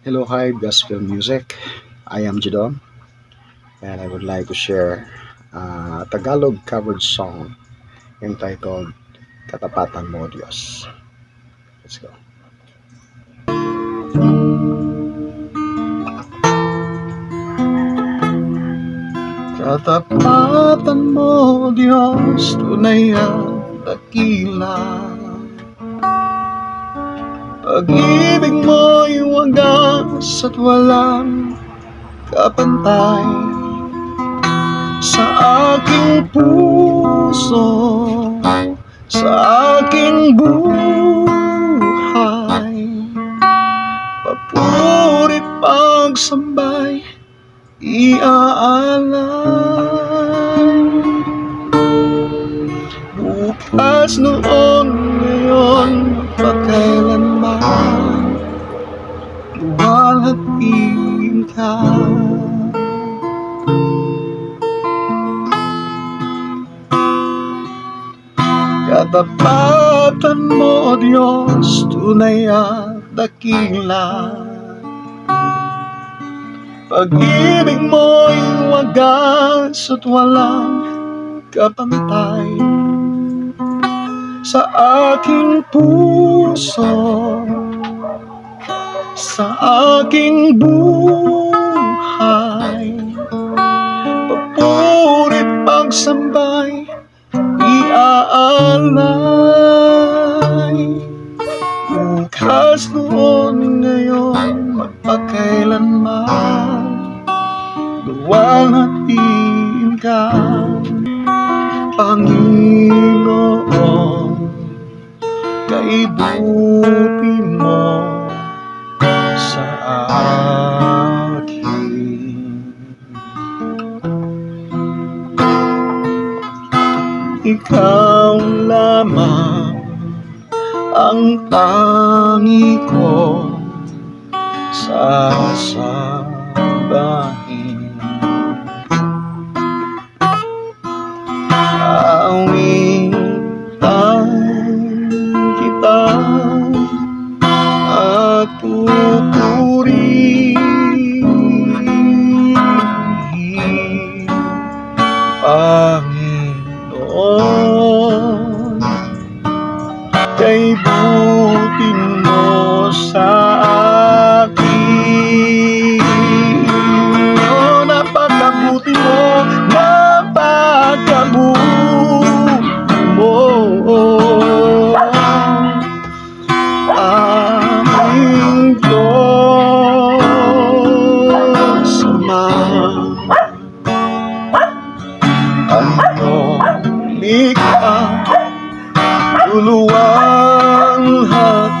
Hello, hi, gospel music. I am Jidon, and I would like to share a Tagalog covered song entitled Katapatan Mo, Diyos. Let's go. Katapatan mo, Diyos, tunay at dakila. Pag-ibig mo'y wagas at walang kapantay Sa aking puso, sa aking buhay. Papuri pagsambay, iaalay. Bukas noon, ngayon, pagkailanman Ka Katapatan mo, O Diyos, tunay at dakila Pag-ibig mo'y wagas at walang kapantay sa aking puso, sa aking buhay. Pagsambay, iaalay. Bukas noon ngayon, magpakailanman, luwalhatiin ka. Panginoon, kay buti mo sa akin. Ikaw lamang ang tangi ko sasabahin. Kay buti mo sa akin. Oh, napakabuti mo, napakabuti mo aming Diyos Ama. Ang iyong likha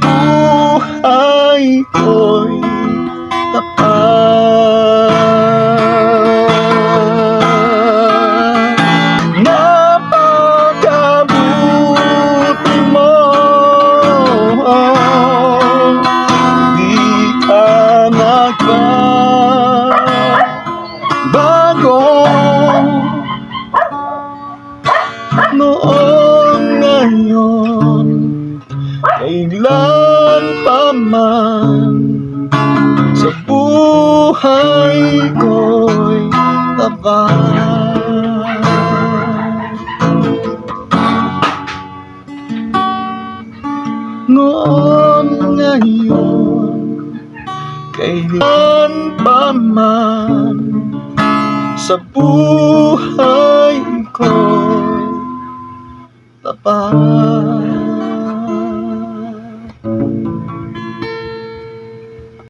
buhay ko'y tapat. Napakabuti mo. Di ka nagbabago tapat Noon ngayon Kailan pa man Sa buhay ko'y tapat